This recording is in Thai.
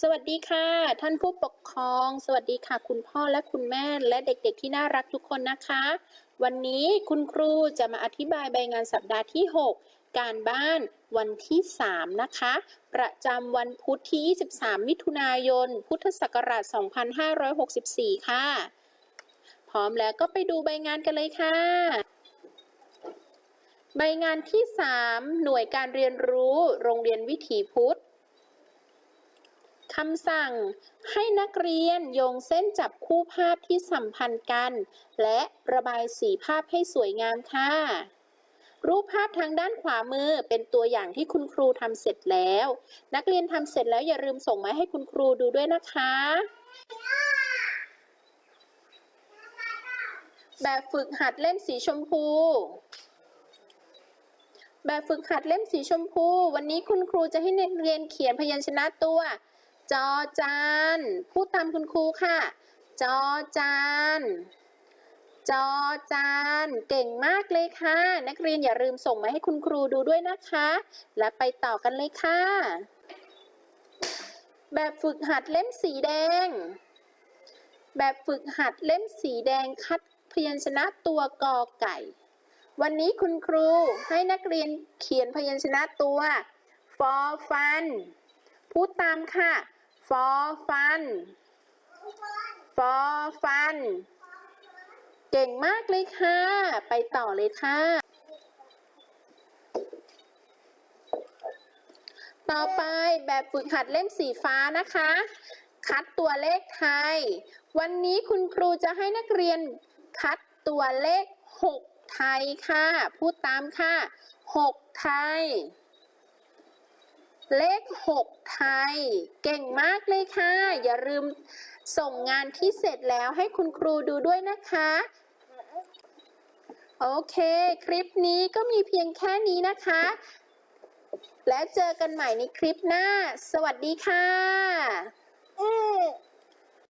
สวัสดีค่ะ ท่านผู้ปกครอง สวัสดีค่ะ คุณพ่อและคุณแม่และเด็กๆ ที่น่ารักทุกคนนะคะ วันนี้คุณครูจะมาอธิบายใบงานสัปดาห์ที่ 6 การบ้านวันที่ 3 นะคะ ประจำวันพุธที่ 23 มิถุนายน พุทธศักราช 2564 ค่ะ พร้อมแล้วก็ไปดูใบงานกันเลยค่ะ ใบงานที่ 3 หน่วยการเรียนรู้ โรงเรียนวิถีพุทธ คำสั่งให้นักเรียนโยงเส้นจับคู่ภาพที่สัมพันธ์กัน และระบายสีภาพให้สวยงามค่ะ รูปภาพทางด้านขวามือเป็นตัวอย่างที่คุณครูทำเสร็จแล้ว นักเรียนทำเสร็จแล้วอย่าลืมส่งมาให้คุณครูดูด้วยนะคะ แบบฝึกหัดเล่มสีชมพูแบบฝึกหัดเล่มสีชมพู วันนี้คุณครูจะให้นักเรียนเขียนพยัญชนะตัว จอจานพูดตามคุณครูค่ะ จอจานจอจานเก่งมากเลยค่ะ นักเรียนอย่าลืมส่งมาให้คุณครูดูด้วยนะคะ และไปต่อกันเลยค่ะ แบบฝึกหัดเล่มสีแดง แบบฝึกหัดเล่มสีแดงคัดพยัญชนะตัวกอไก่ วันนี้คุณครูให้นักเรียนเขียนพยัญชนะตัวฟอฟัน พูดตามค่ะ ฟอฟัน ฟอฟัน เก่งมากเลยค่ะ ไปต่อเลยค่ะ ต่อไปแบบฝึกหัดเล่มสีฟ้านะคะ คัดตัวเลขไทย วันนี้คุณครูจะให้นักเรียนคัดตัวเลข 6 ไทยค่ะ พูดตามค่ะ 6 ไทย เลข 6 ไทย เก่งมากเลยค่ะ อย่าลืมส่งงานที่เสร็จแล้วให้คุณครูดูด้วยนะคะ โอเค คลิปนี้ก็มีเพียงแค่นี้นะคะ แล้วเจอกันใหม่ในคลิปหน้า สวัสดีค่ะอื